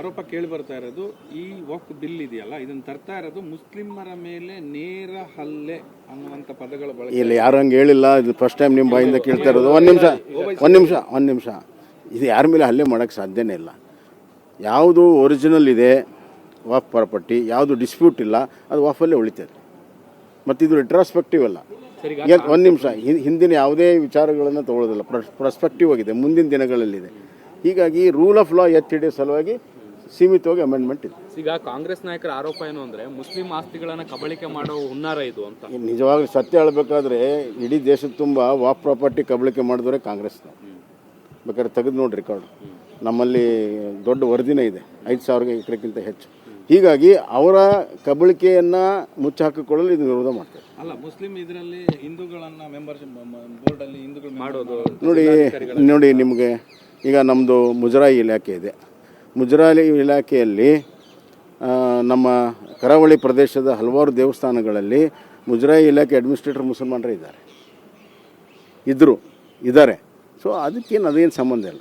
ಆರೋಪ ಕೇಳಿ ಬರ್ತಾ ಇರೋದು ಈ ವಕ್ ಬಿಲ್ ಇದೆಯಲ್ಲ ಇದನ್ನ ತರ್ತಾ ಇರೋದು ಮುಸ್ಲಿಮರ ಮೇಲೆ ನೇರ ಹಲ್ಲೆ ಅನ್ನುವಂತ ಪದಗಳ ಬಳಕೆ. ಇಲ್ಲ ಯಾರು ಹಂಗೆ ಹೇಳಿಲ್ಲ ಇದು ಫಸ್ಟ್ ಟೈಮ್ ನಿಮ್ಮ ಬಾಯಿಂದ ಕೇಳ್ತಾ ಇರೋದು. ಒಂದು ನಿಮಿಷ ಒಂದು ನಿಮಿಷ ಒಂದು ನಿಮಿಷ. ಇದು ಯಾರ ಮೇಲೆ ಹಲ್ಲೆ ಮಾಡೋಕ್ಕೆ ಸಾಧ್ಯನೇ ಇಲ್ಲ. ಯಾವುದು ಒರಿಜಿನಲ್ ಇದೆ ವಾಫ್ ಪ್ರಾಪರ್ಟಿ ಯಾವುದು ಡಿಸ್ಪ್ಯೂಟ್ ಇಲ್ಲ ಅದು ವಾಫಲ್ಲೇ ಉಳಿತದೆ ಮತ್ತು ಇದು ರಿಟ್ರಾಸ್ಪೆಕ್ಟಿವ್ ಅಲ್ಲ. ಒಂದು ನಿಮಿಷ ಹಿಂದಿನ ಯಾವುದೇ ವಿಚಾರಗಳನ್ನು ತಗೊಳ್ಳೋದಿಲ್ಲ ಪ್ರಸ್ಪೆಕ್ಟಿವ್ ಆಗಿದೆ ಮುಂದಿನ ದಿನಗಳಲ್ಲಿದೆ. ಹೀಗಾಗಿ ರೂಲ್ ಆಫ್ ಲಾ ಎತ್ತಿಡಿಯೋ ಸಲುವಾಗಿ ಸೀಮಿತವಾಗಿ ಅಮೆಂಡ್ಮೆಂಟ್ ಇದೆ ಈಗ ಕಾಂಗ್ರೆಸ್ ನಾಯಕರ ಆರೋಪ ಏನು ಅಂದರೆ ಮುಸ್ಲಿಂ ಆಸ್ತಿಗಳನ್ನು ಕಬಳಿಕೆ ಮಾಡೋ ಹುನ್ನಾರ ಇದು ಅಂತ. ನಿಜವಾಗ್ಲೂ ಸತ್ಯ ಹೇಳಬೇಕಾದ್ರೆ ಇಡೀ ದೇಶದ ತುಂಬ ವಾಕ್ ಪ್ರಾಪರ್ಟಿ ಕಬಳಿಕೆ ಮಾಡಿದವರೇ ಕಾಂಗ್ರೆಸ್ನ ಬೇಕಾದ್ರೆ ತೆಗೆದು ನೋಡಿ ರೆಕಾರ್ಡ್ ನಮ್ಮಲ್ಲಿ ದೊಡ್ಡ ವರದಿನೇ ಇದೆ ಐದು ಸಾವಿರ ಎಕರೆಕ್ಕಿಂತ ಹೆಚ್ಚು. ಹೀಗಾಗಿ ಅವರ ಕಬಳಿಕೆಯನ್ನು ಮುಚ್ಚಾಕಿಕೊಳ್ಳಲು ಇದು ವಿರೋಧ ಮಾಡ್ತಾರೆ. ಅಲ್ಲ ಮುಸ್ಲಿಂ ಇದರಲ್ಲಿ ಹಿಂದೂಗಳನ್ನ ಮೆಂಬರ್ಶಿಪ್ ಬೋರ್ಡಲ್ಲಿ ಹಿಂದೂಗಳು ಮಾಡೋದು ನೋಡಿ ನೋಡಿ ನಿಮಗೆ ಈಗ ನಮ್ಮದು ಮುಜರಾಯಿ ಇಲಾಖೆ ಇದೆ. ಮುಜರಾಯಿ ಇಲಾಖೆಯಲ್ಲಿ ನಮ್ಮ ಕರಾವಳಿ ಪ್ರದೇಶದ ಹಲವಾರು ದೇವಸ್ಥಾನಗಳಲ್ಲಿ ಮುಜರಾಯಿ ಇಲಾಖೆ ಅಡ್ಮಿನಿಸ್ಟ್ರೇಟರ್ ಮುಸಲ್ಮಾನರೇ ಇದ್ದಾರೆ. ಇದ್ದರು ಇದ್ದಾರೆ. ಸೊ ಅದಕ್ಕೇನು, ಅದೇನು ಸಂಬಂಧ ಇಲ್ಲ.